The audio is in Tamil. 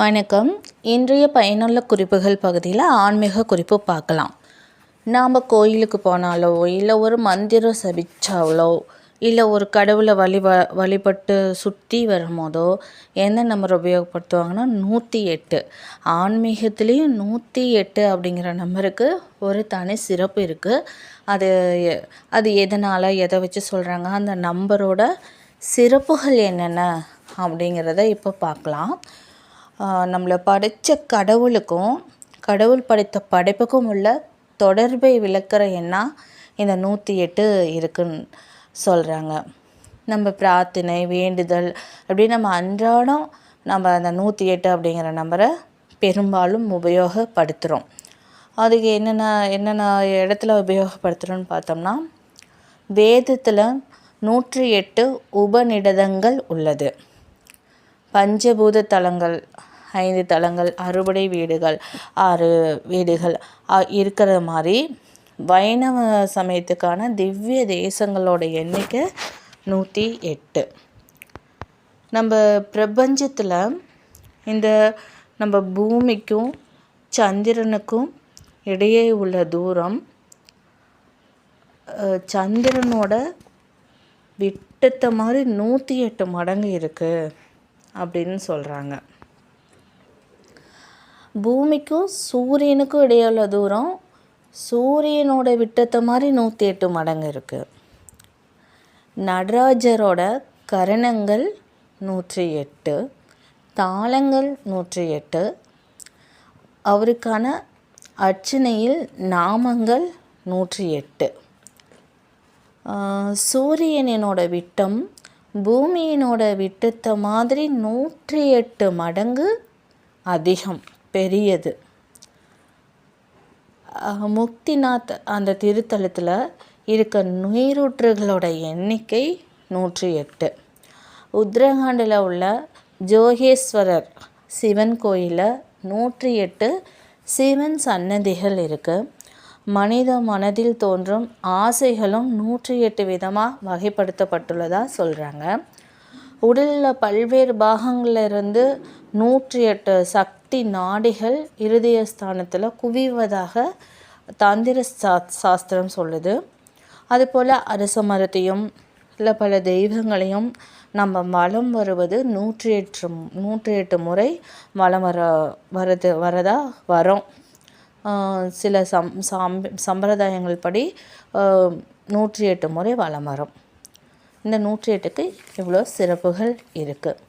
வணக்கம். இன்றைய பயனுள்ள குறிப்புகள் பகுதியில் ஆன்மீக குறிப்பு பார்க்கலாம். நாம் கோயிலுக்கு போனாலோ இல்லை ஒரு மந்திரம் சபிச்சாலோ இல்லை ஒரு கடவுளை வழி வழிபட்டு சுற்றி வரும்போதோ என்ன நம்பர் உபயோகப்படுத்துவாங்கன்னா நூற்றி எட்டு. ஆன்மீகத்துலேயும் நூற்றி எட்டு அப்படிங்கிற நம்பருக்கு ஒரு தனி சிறப்பு இருக்குது அது அது எதனால் எதை வச்சு சொல்கிறாங்க அந்த நம்பரோட சிறப்புகள் என்னென்ன அப்படிங்கிறத இப்போ பார்க்கலாம். நம்மளை படைத்த கடவுளுக்கும் கடவுள் படைத்த படைப்புக்கும் உள்ள தொடர்பை விளக்குற எண்ணா இந்த நூற்றி எட்டு இருக்குன்னு சொல்கிறாங்க நம்ம பிரார்த்தனை வேண்டுதல் அப்படி நம்ம அன்றாடம் நம்ம அந்த நூற்றி எட்டு அப்படிங்கிற நம்பரை பெரும்பாலும் உபயோகப்படுத்துகிறோம் அதுக்கு என்னென்ன என்னென்ன இடத்துல உபயோகப்படுத்துகிறோன்னு பார்த்தோம்னா வேதத்தில் நூற்றி எட்டு உபநிடதங்கள் உள்ளது. பஞ்சபூத தலங்கள் ஐந்து தலங்கள் அறுபடை வீடுகள் ஆறு வீடுகள் இருக்கிற மாதிரி வைணவ சமயத்துக்கான திவ்ய தேசங்களோட எண்ணிக்கை நூற்றி எட்டு. நம்ம பிரபஞ்சத்தில் இந்த நம்ம பூமிக்கும் சந்திரனுக்கும் இடையே உள்ள தூரம் சந்திரனோட விட்டத்தை மாதிரி நூற்றி எட்டு மடங்கு இருக்குது அப்படின்னு சொல்கிறாங்க பூமிக்கும் சூரியனுக்கும் இடையுள்ள தூரம் சூரியனோட விட்டத்தை மாதிரி நூற்றி எட்டு மடங்கு இருக்குது நடராஜரோட கரணங்கள் நூற்றி எட்டு தாளங்கள் நூற்றி எட்டு அவருக்கான அர்ச்சனையில் நாமங்கள் நூற்றி எட்டு. சூரியனோட விட்டம் பூமியினோட விட்டத்தை மாதிரி நூற்றி எட்டு மடங்கு அதிகம் பெரியது. முக்திநாத் அந்த திருத்தலத்தில் இருக்க நீரூற்றுகளோட எண்ணிக்கை நூற்றி எட்டு. உத்தரகாண்டில் உள்ள ஜோகேஸ்வரர் சிவன் கோயிலில் நூற்றி எட்டு சிவன் சன்னதிகள் இருக்குது மனித மனதில் தோன்றும் ஆசைகளும் நூற்றி எட்டு விதமாக வகைப்படுத்தப்பட்டுள்ளதாக சொல்கிறாங்க உடலில் பல்வேறு பாகங்களிலிருந்து நூற்றி எட்டு சக்தி நாடிகள் இருதய ஸ்தானத்தில் குவிவதாக தந்திர சா சாஸ்திரம் சொல்லுது. அதுபோல் அரச மரத்தையும் இல்லை பல தெய்வங்களையும் நம்ம வளம் வருவது நூற்றி எட்டு நூற்றி எட்டு முறை வளம் வர வரது வரதா வரோம். சில சம் சம் சம்பிரதாயங்கள் படி நூற்றி எட்டு முறை வளம் வரும் இந்த நூற்றி எட்டுக்கு இவ்வளோ சிறப்புகள் இருக்குது